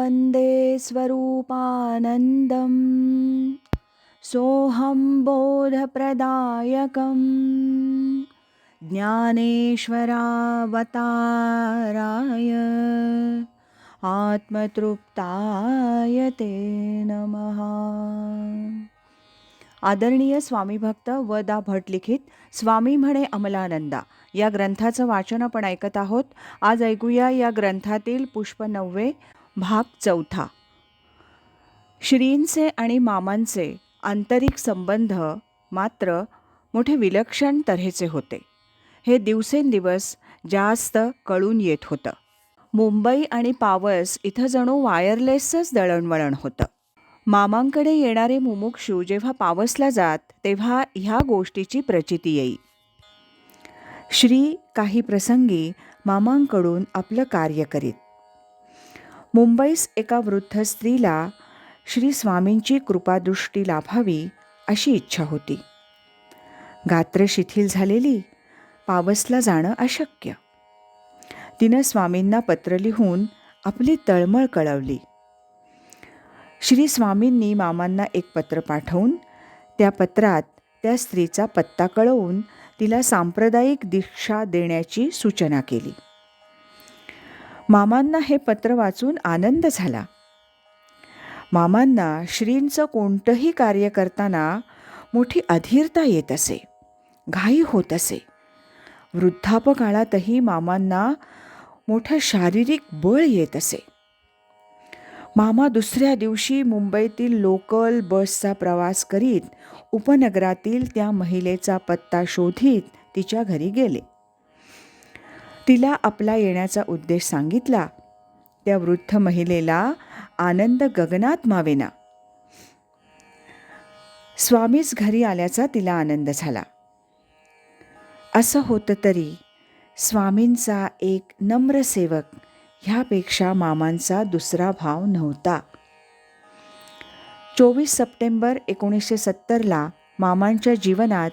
वन्दे स्वरूपानन्दम्। सोऽहं बोधप्रदायकं ज्ञानेश्वरावताराय आत्मतृप्ताय ते नमः। आदरणीय स्वामीभक्त व दा भट लिखित स्वामी म्हणे अमलानंदा। या ग्रंथाचं वाचन आपण ऐकत आहोत. आज ऐकूया या ग्रंथातील पुष्प नववे भाग चौथा. श्रींचे आणि मामांचे आंतरिक संबंध मात्र मोठे विलक्षण तऱ्हेचे होते. हे दिवसेंदिवस जास्त कळून येत होतं. मुंबई आणि पावस इथं जणू वायरलेसच दळणवळण होतं. मामांकडे येणारे मुमुक्षू जेव्हा पावसला जात तेव्हा ह्या गोष्टीची प्रचिती येई. श्री काही प्रसंगी मामांकडून आपलं कार्य करीत. मुंबईस एका वृद्ध स्त्रीला श्री स्वामींची कृपादृष्टी लाभावी अशी इच्छा होती. गात्र शिथिल झालेली पावसला जाणं अशक्य. तिनं स्वामींना पत्र लिहून आपली तळमळ कळवली. श्री स्वामींनी मामांना एक पत्र पाठवून त्या पत्रात त्या स्त्रीचा पत्ता कळवून तिला सांप्रदायिक दीक्षा देण्याची सूचना केली. मामांना हे पत्र वाचून आनंद झाला. मामांना श्रींचं कोणतंही कार्य करताना मोठी अधीरता येत असे घाई होत असे. वृद्धापकाळातही मामांना मोठं शारीरिक बळ येत असे. मामा दुसऱ्या दिवशी मुंबईतील लोकल बसचा प्रवास करीत उपनगरातील त्या महिलेचा पत्ता शोधित तिच्या घरी गेले. तिला आपला येण्याचा उद्देश सांगितला. त्या वृद्ध महिलेला आनंद गगनात मावेना. स्वामीच घरी आल्याचा तिला आनंद झाला. असं होतं तरी स्वामींचा एक नम्र सेवक ह्यापेक्षा मामांचा दुसरा भाव नव्हता. चोवीस सप्टेंबर एकोणीसशे सत्तरला मामांच्या जीवनात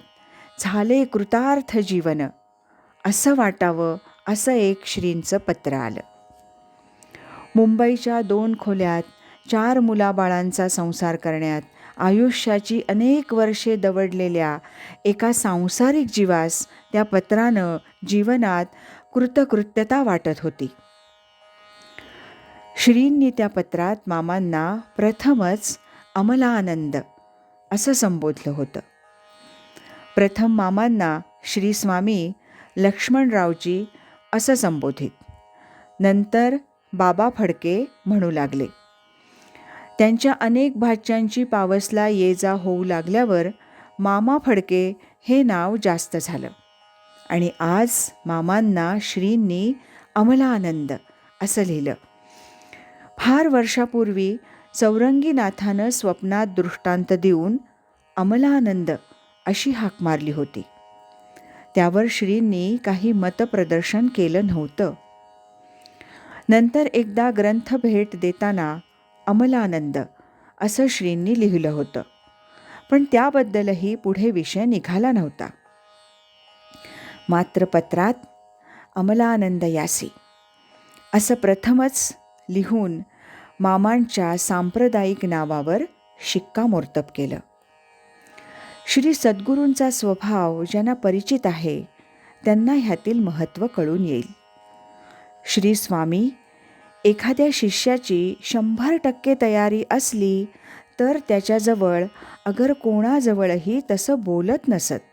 झाले कृतार्थ जीवन. असं वाटावं असं एक श्रींचं पत्र आलं. मुंबईच्या दोन खोल्यात चार मुलाबाळांचा संसार करण्यात आयुष्याची अनेक वर्षे दवडलेल्या एका सांसारिक जीवास त्या पत्रानं जीवनात कृतकृत्यता वाटत होती. श्रींनी त्या पत्रात मामांना प्रथमच अमलानंद असं संबोधलं होतं. प्रथम मामांना श्री स्वामी लक्ष्मणरावजी असं संबोधित. नंतर बाबा फडके म्हणू लागले. त्यांच्या अनेक भाच्यांची पावसला ये जा होऊ लागल्यावर मामा फडके हे नाव जास्त झालं. आणि आज मामांना श्रींनी अमलानंद असं लिहिलं. फार वर्षापूर्वी चौरंगीनाथानं स्वप्नात दृष्टांत देऊन अमलानंद अशी हाक मारली होती. त्यावर श्रींनी काही मतप्रदर्शन केलं नव्हतं. नंतर एकदा ग्रंथ भेट देताना अमलानंद असं श्रींनी लिहिलं होतं. पण त्याबद्दलही पुढे विषय निघाला नव्हता. मात्र पत्रात अमलानंद यासी असं प्रथमच लिहून मामांच्या सांप्रदायिक नावावर शिक्कामोर्तब केलं. श्री सद्गुरूंचा स्वभाव ज्यांना परिचित आहे त्यांना ह्यातील महत्त्व कळून येईल. श्री स्वामी एखाद्या शिष्याची शंभर टक्के तयारी असली तर त्याच्याजवळ अगर कोणाजवळही तसं बोलत नसत.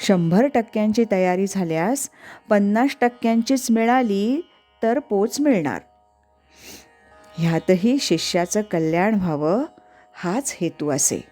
शंभर टक्क्यांची तयारी झाल्यास पन्नास टक्क्यांचीच मिळाली तर पोच मिळणार. ह्यातही शिष्याचं कल्याण व्हावं हाच हेतू असे.